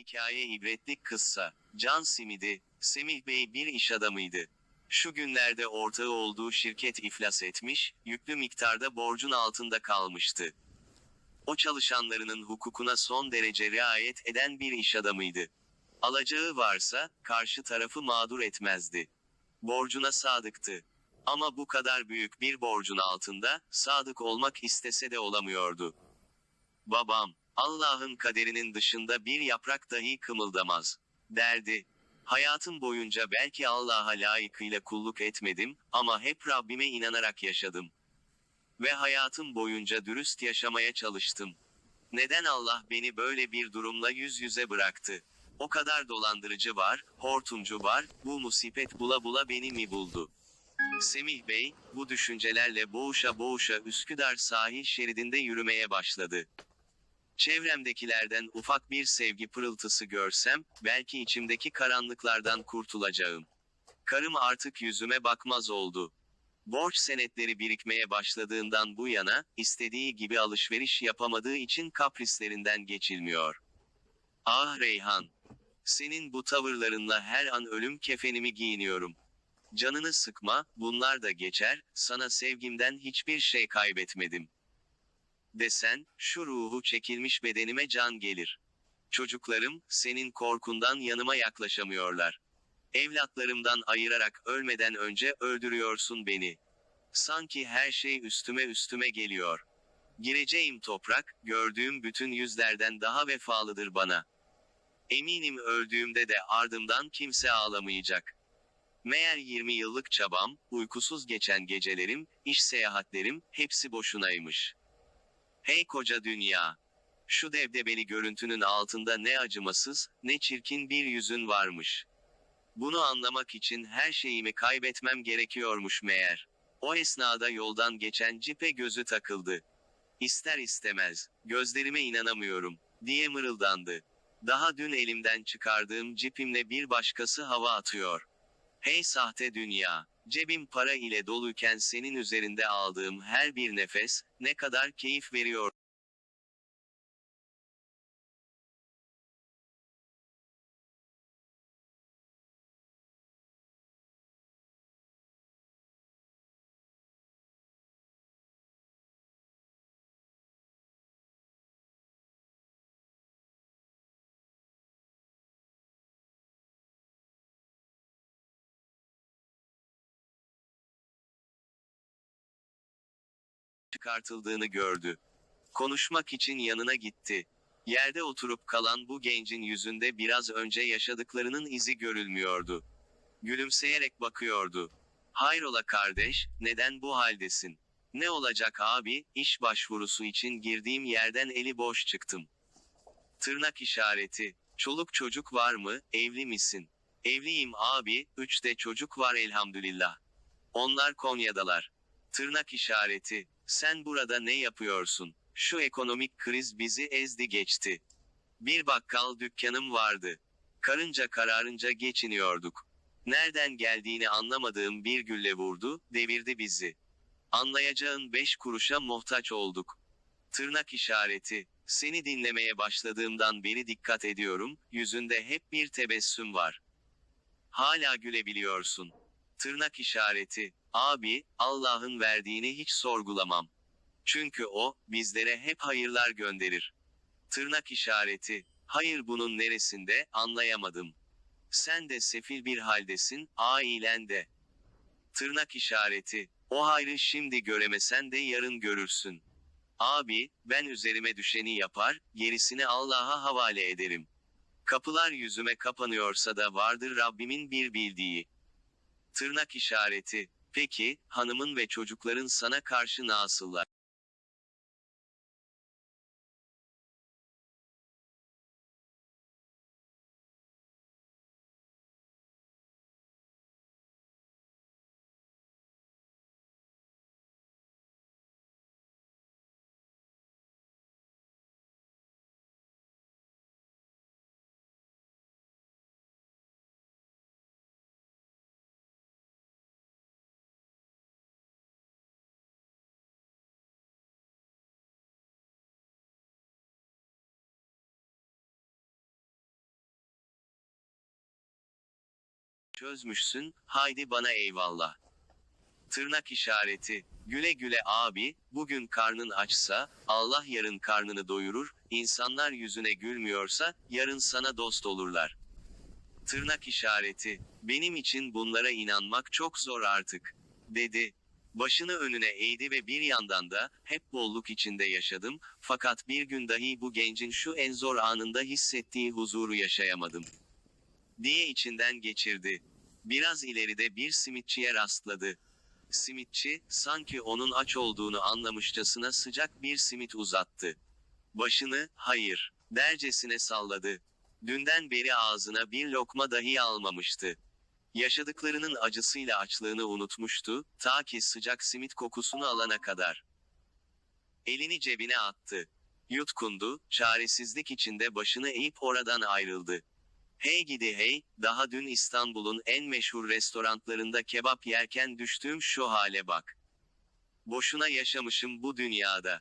Hikaye ibretlik kıssa. Can simidi, Semih Bey bir iş adamıydı. Şu günlerde ortağı olduğu şirket iflas etmiş, yüklü miktarda borcun altında kalmıştı. O çalışanlarının hukukuna son derece riayet eden bir iş adamıydı. Alacağı varsa, karşı tarafı mağdur etmezdi. Borcuna sadıktı. Ama bu kadar büyük bir borcun altında, sadık olmak istese de olamıyordu. Babam, Allah'ın kaderinin dışında bir yaprak dahi kımıldamaz, derdi. Hayatım boyunca belki Allah'a layıkıyla kulluk etmedim, ama hep Rabbime inanarak yaşadım. Ve hayatım boyunca dürüst yaşamaya çalıştım. Neden Allah beni böyle bir durumla yüz yüze bıraktı? O kadar dolandırıcı var, hortumcu var, bu musibet bula bula beni mi buldu? Semih Bey, bu düşüncelerle boğuşa boğuşa Üsküdar sahil şeridinde yürümeye başladı. Çevremdekilerden ufak bir sevgi pırıltısı görsem, belki içimdeki karanlıklardan kurtulacağım. Karım artık yüzüme bakmaz oldu. Borç senetleri birikmeye başladığından bu yana, istediği gibi alışveriş yapamadığı için kaprislerinden geçilmiyor. Ah Reyhan! Senin bu tavırlarınla her an ölüm kefenimi giyiniyorum. Canını sıkma, bunlar da geçer, sana sevgimden hiçbir şey kaybetmedim. Desen, şu ruhu çekilmiş bedenime can gelir. Çocuklarım, senin korkundan yanıma yaklaşamıyorlar. Evlatlarımdan ayırarak ölmeden önce öldürüyorsun beni. Sanki her şey üstüme üstüme geliyor. Gireceğim toprak, gördüğüm bütün yüzlerden daha vefalıdır bana. Eminim öldüğümde de ardımdan kimse ağlamayacak. Meğer 20 yıllık çabam, uykusuz geçen gecelerim, iş seyahatlerim, hepsi boşunaymış. Hey koca dünya! Şu devdebeli görüntünün altında ne acımasız, ne çirkin bir yüzün varmış. Bunu anlamak için her şeyimi kaybetmem gerekiyormuş meğer. O esnada yoldan geçen cipe gözü takıldı. İster istemez, gözlerime inanamıyorum, diye mırıldandı. Daha dün elimden çıkardığım cipimle bir başkası hava atıyor. Hey sahte dünya, cebim para ile doluyken senin üzerinde aldığım her bir nefes, ne kadar keyif veriyor. Çıkartıldığını gördü. Konuşmak için yanına gitti. Yerde oturup kalan bu gencin yüzünde biraz önce yaşadıklarının izi görülmüyordu. Gülümseyerek bakıyordu. Hayrola kardeş, neden bu haldesin? Ne olacak abi, iş başvurusu için girdiğim yerden eli boş çıktım. Tırnak işareti. Çoluk çocuk var mı, evli misin? Evliyim abi, üç de çocuk var elhamdülillah. Onlar Konya'dalar. Tırnak işareti. Sen burada ne yapıyorsun? Şu ekonomik kriz bizi ezdi geçti. Bir bakkal dükkanım vardı. Karınca kararınca geçiniyorduk. Nereden geldiğini anlamadığım bir gülle vurdu, devirdi bizi. Anlayacağın beş kuruşa muhtaç olduk. Tırnak işareti. Seni dinlemeye başladığımdan beri dikkat ediyorum, yüzünde hep bir tebessüm var. Hala gülebiliyorsun. Tırnak işareti. Abi, Allah'ın verdiğini hiç sorgulamam. Çünkü o, bizlere hep hayırlar gönderir. Tırnak işareti. Hayır bunun neresinde, anlayamadım. Sen de sefil bir haldesin, ailen de. Tırnak işareti. O hayrı şimdi göremesen de yarın görürsün. Abi, ben üzerime düşeni yapar, gerisini Allah'a havale ederim. Kapılar yüzüme kapanıyorsa da vardır Rabbimin bir bildiği. Tırnak işareti. Peki, hanımın ve çocukların sana karşı nasıllar? Çözmüşsün, haydi bana eyvallah. Tırnak işareti. Güle güle abi, bugün karnın açsa, Allah yarın karnını doyurur, insanlar yüzüne gülmüyorsa, yarın sana dost olurlar. Tırnak işareti. Benim için bunlara inanmak çok zor artık. Dedi. Başını önüne eğdi ve bir yandan da, hep bolluk içinde yaşadım, fakat bir gün dahi bu gencin şu en zor anında hissettiği huzuru yaşayamadım. Diye içinden geçirdi. Biraz ileride bir simitçiye rastladı. Simitçi, sanki onun aç olduğunu anlamışçasına sıcak bir simit uzattı. Başını, hayır, dercesine salladı. Dünden beri ağzına bir lokma dahi almamıştı. Yaşadıklarının acısıyla açlığını unutmuştu, ta ki sıcak simit kokusunu alana kadar. Elini cebine attı. Yutkundu, çaresizlik içinde başını eğip oradan ayrıldı. Hey gidi hey, daha dün İstanbul'un en meşhur restoranlarında kebap yerken düştüğüm şu hale bak. Boşuna yaşamışım bu dünyada.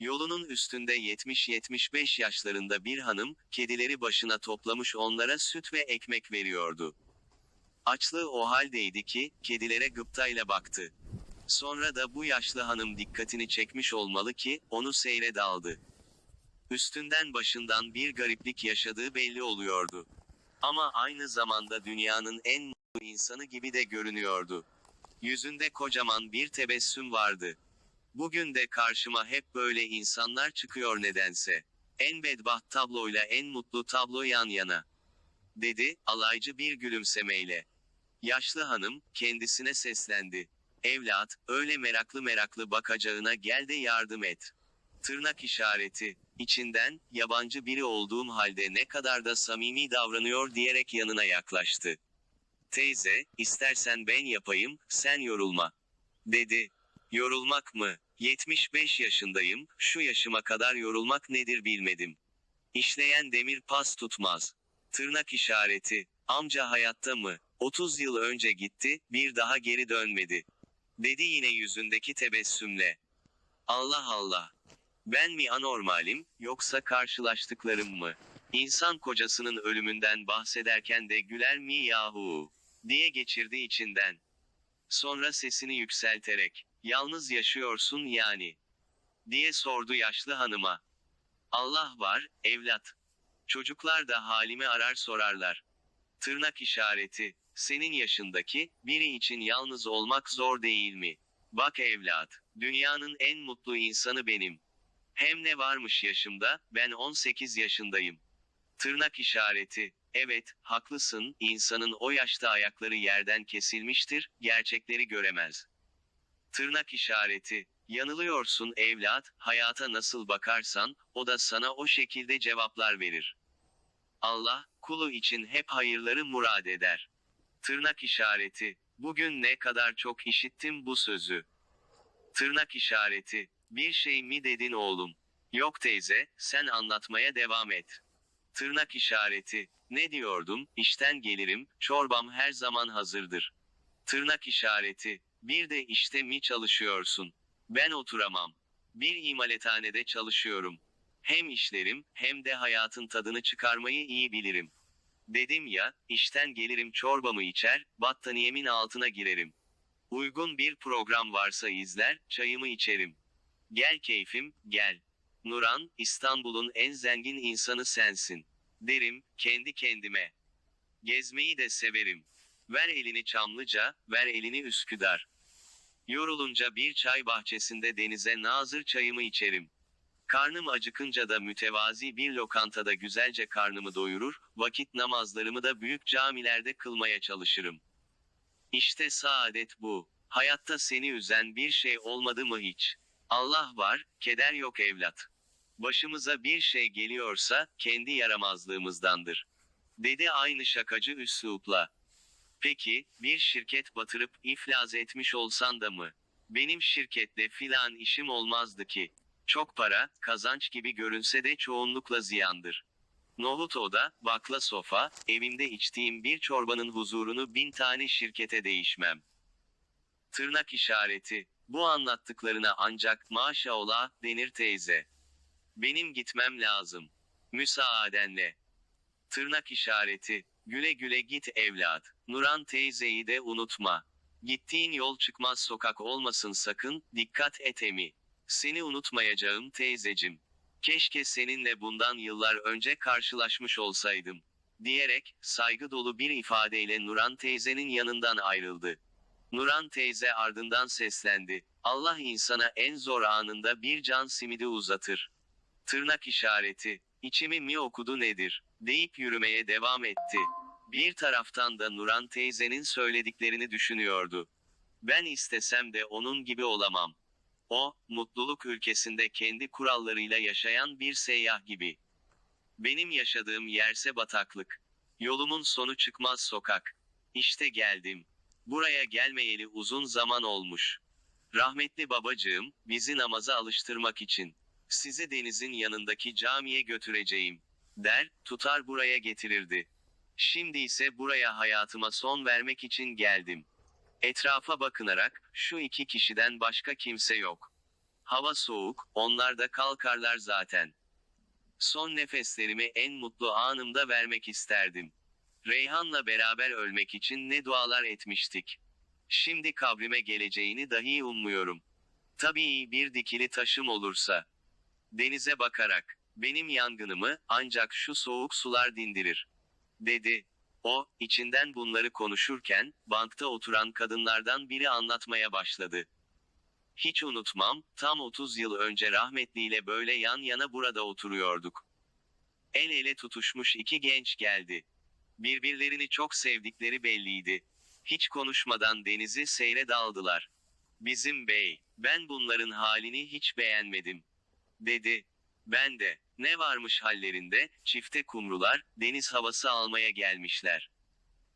Yolunun üstünde 70-75 yaşlarında bir hanım, kedileri başına toplamış onlara süt ve ekmek veriyordu. Açlığı o haldeydi ki, kedilere gıptayla baktı. Sonra da bu yaşlı hanım dikkatini çekmiş olmalı ki, onu seyre daldı. Üstünden başından bir gariplik yaşadığı belli oluyordu. Ama aynı zamanda dünyanın en mutlu insanı gibi de görünüyordu. Yüzünde kocaman bir tebessüm vardı. Bugün de karşıma hep böyle insanlar çıkıyor nedense. En bedbaht tabloyla en mutlu tablo yan yana. Dedi, alaycı bir gülümsemeyle. Yaşlı hanım, kendisine seslendi. Evlat, öyle meraklı meraklı bakacağına gel de yardım et. Tırnak işareti. İçinden, yabancı biri olduğum halde ne kadar da samimi davranıyor diyerek yanına yaklaştı. Teyze, istersen ben yapayım, sen yorulma. Dedi. Yorulmak mı? 75 yaşındayım, şu yaşıma kadar yorulmak nedir bilmedim. İşleyen demir pas tutmaz. Tırnak işareti. Amca hayatta mı? 30 yıl önce gitti, bir daha geri dönmedi. Dedi yine yüzündeki tebessümle. Allah Allah. Ben mi anormalim, yoksa karşılaştıklarım mı? İnsan kocasının ölümünden bahsederken de güler mi yahu? diye geçirdi içinden. Sonra sesini yükselterek, yalnız yaşıyorsun yani. diye sordu yaşlı hanıma. Allah var, evlat. Çocuklar da halimi arar sorarlar. Tırnak işareti, senin yaşındaki, biri için yalnız olmak zor değil mi? Bak evlat, dünyanın en mutlu insanı benim. Hem ne varmış yaşımda, ben 18 yaşındayım. Tırnak işareti. Evet, haklısın, insanın o yaşta ayakları yerden kesilmiştir, gerçekleri göremez. Tırnak işareti. Yanılıyorsun evlat, hayata nasıl bakarsan, o da sana o şekilde cevaplar verir. Allah, kulu için hep hayırları murad eder. Tırnak işareti. Bugün ne kadar çok işittim bu sözü. Tırnak işareti. Bir şey mi dedin oğlum? Yok teyze, sen anlatmaya devam et. Tırnak işareti. Ne diyordum? İşten gelirim, çorbam her zaman hazırdır. Tırnak işareti. Bir de işte mi çalışıyorsun? Ben oturamam. Bir imalethanede çalışıyorum. Hem işlerim, hem de hayatın tadını çıkarmayı iyi bilirim. Dedim ya, işten gelirim çorbamı içer, battaniyemin altına girerim. Uygun bir program varsa izler, çayımı içerim. Gel keyfim, gel. Nuran, İstanbul'un en zengin insanı sensin. Derim, kendi kendime. Gezmeyi de severim. Ver elini Çamlıca, ver elini Üsküdar. Yorulunca bir çay bahçesinde denize nazır çayımı içerim. Karnım acıkınca da mütevazi bir lokantada güzelce karnımı doyurur, vakit namazlarımı da büyük camilerde kılmaya çalışırım. İşte saadet bu. Hayatta seni üzen bir şey olmadı mı hiç? Allah var, keder yok evlat. Başımıza bir şey geliyorsa, kendi yaramazlığımızdandır. Dedi aynı şakacı üslupla. Peki, bir şirket batırıp iflas etmiş olsan da mı? Benim şirkette filan işim olmazdı ki. Çok para, kazanç gibi görünse de çoğunlukla ziyandır. Nohut oda, bakla sofa, evimde içtiğim bir çorbanın huzurunu bin tane şirkete değişmem. Tırnak işareti. Bu anlattıklarına ancak maşallah denir teyze. Benim gitmem lazım. Müsaadenle. Tırnak işareti. Güle güle git evlat. Nuran teyzeyi de unutma. Gittiğin yol çıkmaz sokak olmasın sakın, dikkat et emi. Seni unutmayacağım teyzecim. Keşke seninle bundan yıllar önce karşılaşmış olsaydım. Diyerek, saygı dolu bir ifadeyle Nuran teyzenin yanından ayrıldı. Nuran teyze ardından seslendi. Allah insana en zor anında bir can simidi uzatır. Tırnak işareti. İçimi mi okudu nedir? Deyip yürümeye devam etti. Bir taraftan da Nuran teyzenin söylediklerini düşünüyordu. Ben istesem de onun gibi olamam. O, mutluluk ülkesinde kendi kurallarıyla yaşayan bir seyyah gibi. Benim yaşadığım yerse bataklık. Yolumun sonu çıkmaz sokak. İşte geldim. Buraya gelmeyeli uzun zaman olmuş. Rahmetli babacığım, bizi namaza alıştırmak için. Sizi denizin yanındaki camiye götüreceğim. Der, tutar buraya getirirdi. Şimdi ise buraya hayatıma son vermek için geldim. Etrafa bakınarak, şu iki kişiden başka kimse yok. Hava soğuk, onlar da kalkarlar zaten. Son nefeslerimi en mutlu anımda vermek isterdim. Reyhan'la beraber ölmek için ne dualar etmiştik. Şimdi kabrime geleceğini dahi ummuyorum. Tabii bir dikili taşım olursa. Denize bakarak, benim yangınımı ancak şu soğuk sular dindirir. Dedi. O, içinden bunları konuşurken, bankta oturan kadınlardan biri anlatmaya başladı. Hiç unutmam, tam 30 yıl önce rahmetliyle böyle yan yana burada oturuyorduk. El ele tutuşmuş iki genç geldi. Birbirlerini çok sevdikleri belliydi. Hiç konuşmadan denizi seyre daldılar. Bizim bey, ben bunların halini hiç beğenmedim. Dedi. Ben de, ne varmış hallerinde, çifte kumrular, deniz havası almaya gelmişler.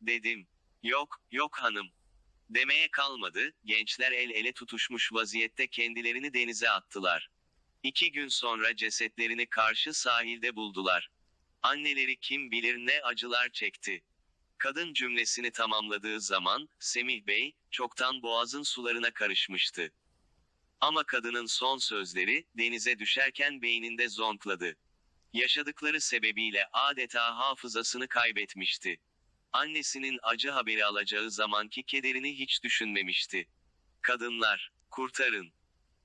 Dedim. Yok, yok hanım. Demeye kalmadı, gençler el ele tutuşmuş vaziyette kendilerini denize attılar. İki gün sonra cesetlerini karşı sahilde buldular. Anneleri kim bilir ne acılar çekti. Kadın cümlesini tamamladığı zaman, Semih Bey, çoktan boğazın sularına karışmıştı. Ama kadının son sözleri, denize düşerken beyninde zonkladı. Yaşadıkları sebebiyle adeta hafızasını kaybetmişti. Annesinin acı haberi alacağı zamanki kederini hiç düşünmemişti. Kadınlar, kurtarın!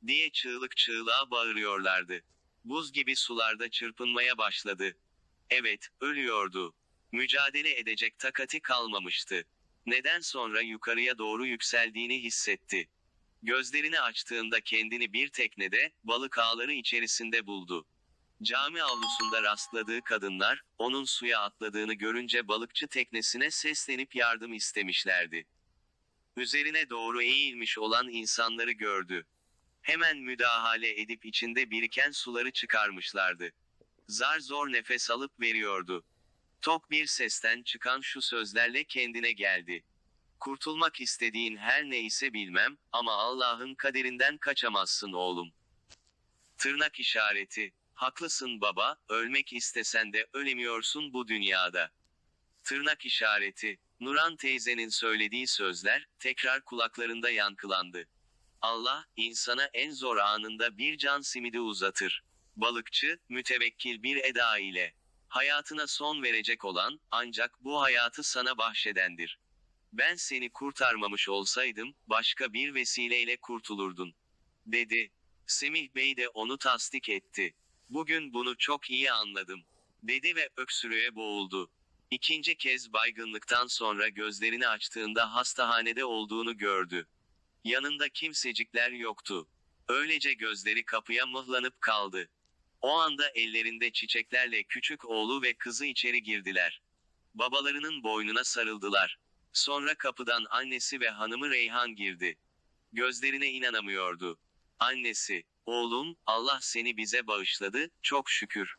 diye çığlık çığlığa bağırıyorlardı. Buz gibi sularda çırpınmaya başladı. Evet, ölüyordu. Mücadele edecek takati kalmamıştı. Neden sonra yukarıya doğru yükseldiğini hissetti. Gözlerini açtığında kendini bir teknede, balık ağları içerisinde buldu. Cami avlusunda rastladığı kadınlar, onun suya atladığını görünce balıkçı teknesine seslenip yardım istemişlerdi. Üzerine doğru eğilmiş olan insanları gördü. Hemen müdahale edip içinde biriken suları çıkarmışlardı. Zar zor nefes alıp veriyordu. Tok bir sesten çıkan şu sözlerle kendine geldi. Kurtulmak istediğin her neyse bilmem, ama Allah'ın kaderinden kaçamazsın oğlum. Tırnak işareti. Haklısın baba, ölmek istesen de ölemiyorsun bu dünyada. Tırnak işareti. Nuran teyzenin söylediği sözler, tekrar kulaklarında yankılandı. Allah, insana en zor anında bir can simidi uzatır. Balıkçı, mütevekkil bir eda ile. Hayatına son verecek olan, ancak bu hayatı sana bahşedendir. Ben seni kurtarmamış olsaydım, başka bir vesileyle kurtulurdun. Dedi. Semih Bey de onu tasdik etti. Bugün bunu çok iyi anladım. Dedi ve öksürüğe boğuldu. İkinci kez baygınlıktan sonra gözlerini açtığında hastahanede olduğunu gördü. Yanında kimsecikler yoktu. Öylece gözleri kapıya mıhlanıp kaldı. O anda ellerinde çiçeklerle küçük oğlu ve kızı içeri girdiler. Babalarının boynuna sarıldılar. Sonra kapıdan annesi ve hanımı Reyhan girdi. Gözlerine inanamıyordu. Annesi, oğlum, Allah seni bize bağışladı, çok şükür.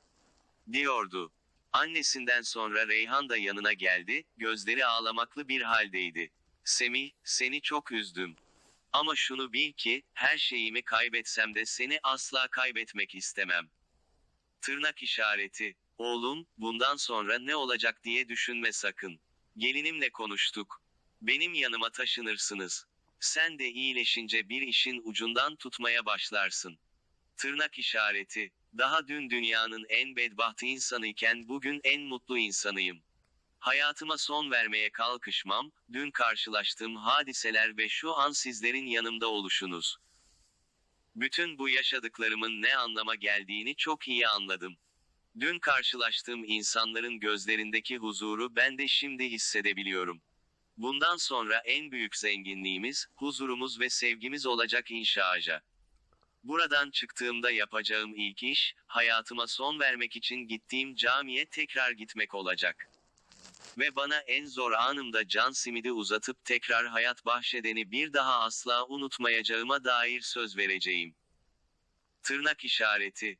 Diyordu. Annesinden sonra Reyhan da yanına geldi, gözleri ağlamaklı bir haldeydi. Semih, seni çok üzdüm. Ama şunu bil ki, her şeyimi kaybetsem de seni asla kaybetmek istemem. Tırnak işareti. Oğlum, bundan sonra ne olacak diye düşünme sakın. Gelinimle konuştuk. Benim yanıma taşınırsınız. Sen de iyileşince bir işin ucundan tutmaya başlarsın. Tırnak işareti. Daha dün dünyanın en bedbahtı insanıyken bugün en mutlu insanıyım. Hayatıma son vermeye kalkışmam, dün karşılaştığım hadiseler ve şu an sizlerin yanımda oluşunuz. Bütün bu yaşadıklarımın ne anlama geldiğini çok iyi anladım. Dün karşılaştığım insanların gözlerindeki huzuru ben de şimdi hissedebiliyorum. Bundan sonra en büyük zenginliğimiz, huzurumuz ve sevgimiz olacak inşaaja. Buradan çıktığımda yapacağım ilk iş, hayatıma son vermek için gittiğim camiye tekrar gitmek olacak. Ve bana en zor anımda can simidi uzatıp tekrar hayat bahşedeni bir daha asla unutmayacağıma dair söz vereceğim. Tırnak işareti.